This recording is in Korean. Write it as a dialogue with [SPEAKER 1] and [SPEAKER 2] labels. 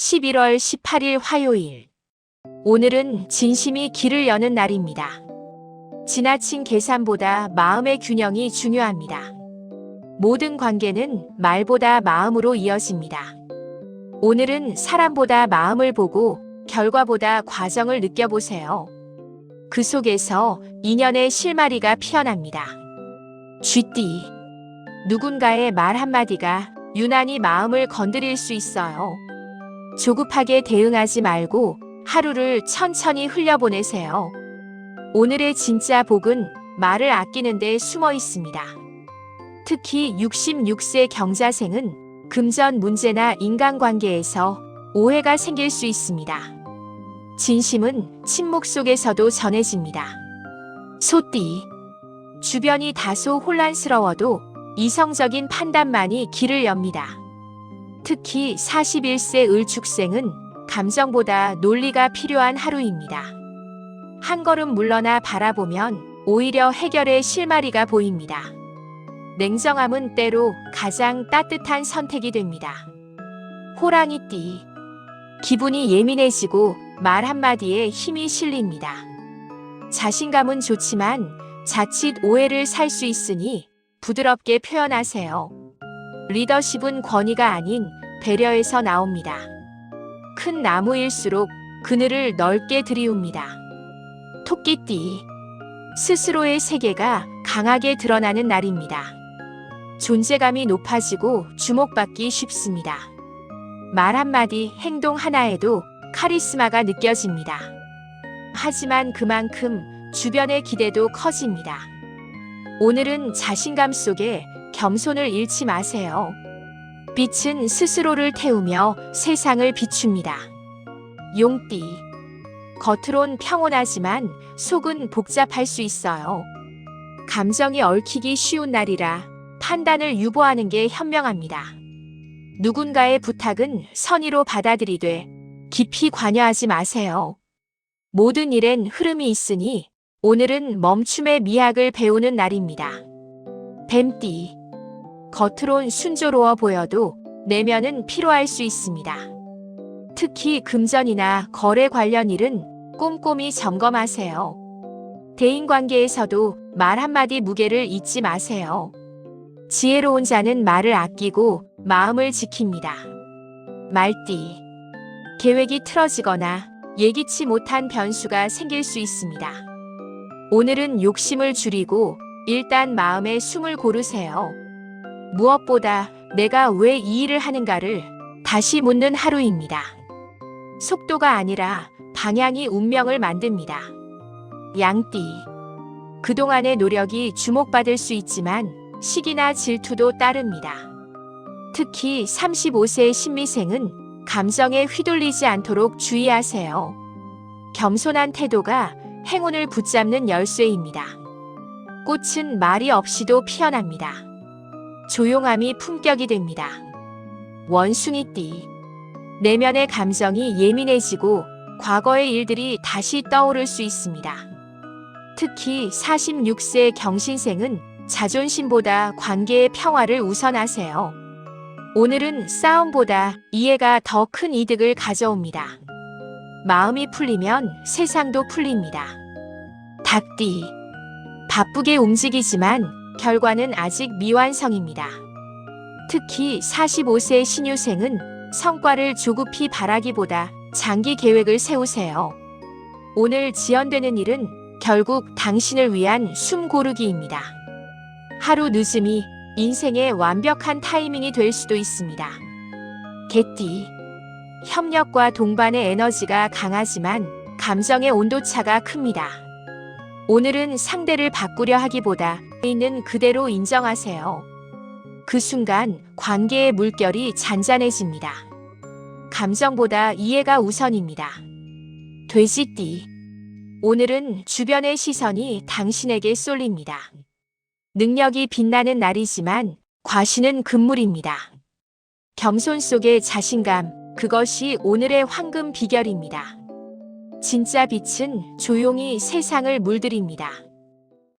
[SPEAKER 1] 11월 18일 화요일. 오늘은 진심이 길을 여는 날입니다. 지나친 계산보다 마음의 균형이 중요합니다. 모든 관계는 말보다 마음으로 이어집니다. 오늘은 사람보다 마음을 보고 결과보다 과정을 느껴보세요. 그 속에서 인연의 실마리가 피어납니다. 쥐띠. 누군가의 말 한마디가 유난히 마음을 건드릴 수 있어요. 조급하게 대응하지 말고 하루를 천천히 흘려보내세요. 오늘의 진짜 복은 말을 아끼는 데 숨어 있습니다. 특히 66세 경자생은 금전 문제나 인간관계에서 오해가 생길 수 있습니다. 진심은 침묵 속에서도 전해집니다. 소띠. 주변이 다소 혼란스러워도 이성적인 판단만이 길을 엽니다. 특히 41세 을축생은 감정보다 논리가 필요한 하루입니다. 한 걸음 물러나 바라보면 오히려 해결의 실마리가 보입니다. 냉정함은 때로 가장 따뜻한 선택이 됩니다. 호랑이띠. 기분이 예민해지고 말 한마디에 힘이 실립니다. 자신감은 좋지만 자칫 오해를 살 수 있으니 부드럽게 표현하세요. 리더십은 권위가 아닌 배려에서 나옵니다. 큰 나무일수록 그늘을 넓게 들이웁니다. 토끼띠. 스스로의 세계가 강하게 드러나는 날입니다. 존재감이 높아지고 주목받기 쉽습니다. 말 한마디, 행동 하나에도 카리스마가 느껴집니다. 하지만 그만큼 주변의 기대도 커집니다. 오늘은 자신감 속에 겸손을 잃지 마세요. 빛은 스스로를 태우며 세상을 비춥니다. 용띠. 겉으론 평온하지만 속은 복잡할 수 있어요. 감정이 얽히기 쉬운 날이라 판단을 유보하는 게 현명합니다. 누군가의 부탁은 선의로 받아들이되 깊이 관여하지 마세요. 모든 일엔 흐름이 있으니 오늘은 멈춤의 미학을 배우는 날입니다. 뱀띠. 겉으론 순조로워 보여도 내면은 피로할 수 있습니다. 특히 금전이나 거래 관련 일은 꼼꼼히 점검하세요. 대인 관계에서도 말 한마디 무게를 잊지 마세요. 지혜로운 자는 말을 아끼고 마음을 지킵니다. 말띠. 계획이 틀어지거나 예기치 못한 변수가 생길 수 있습니다. 오늘은 욕심을 줄이고 일단 마음에 숨을 고르세요. 무엇보다 내가 왜 이 일을 하는가를 다시 묻는 하루입니다. 속도가 아니라 방향이 운명을 만듭니다. 양띠. 그동안의 노력이 주목받을 수 있지만 시기나 질투도 따릅니다. 특히 35세의 신미생은 감정에 휘둘리지 않도록 주의하세요. 겸손한 태도가 행운을 붙잡는 열쇠입니다. 꽃은 말이 없이도 피어납니다. 조용함이 품격이 됩니다. 원숭이띠. 내면의 감정이 예민해지고 과거의 일들이 다시 떠오를 수 있습니다. 특히 46세 경신생은 자존심보다 관계의 평화를 우선하세요. 오늘은 싸움보다 이해가 더 큰 이득을 가져옵니다. 마음이 풀리면 세상도 풀립니다. 닭띠. 바쁘게 움직이지만 결과는 아직 미완성입니다. 특히 45세 신유생은 성과를 조급히 바라기보다 장기 계획을 세우세요. 오늘 지연되는 일은 결국 당신을 위한 숨 고르기입니다. 하루 늦음이 인생의 완벽한 타이밍이 될 수도 있습니다. 개띠. 협력과 동반의 에너지가 강하지만 감정의 온도차가 큽니다. 오늘은 상대를 바꾸려 하기보다 있는 그대로 인정하세요. 그 순간 관계의 물결이 잔잔해집니다. 감정보다 이해가 우선입니다. 돼지띠. 오늘은 주변의 시선이 당신에게 쏠립니다. 능력이 빛나는 날이지만 과시는 금물입니다. 겸손 속의 자신감, 그것이 오늘의 황금 비결입니다. 진짜 빛은 조용히 세상을 물들입니다.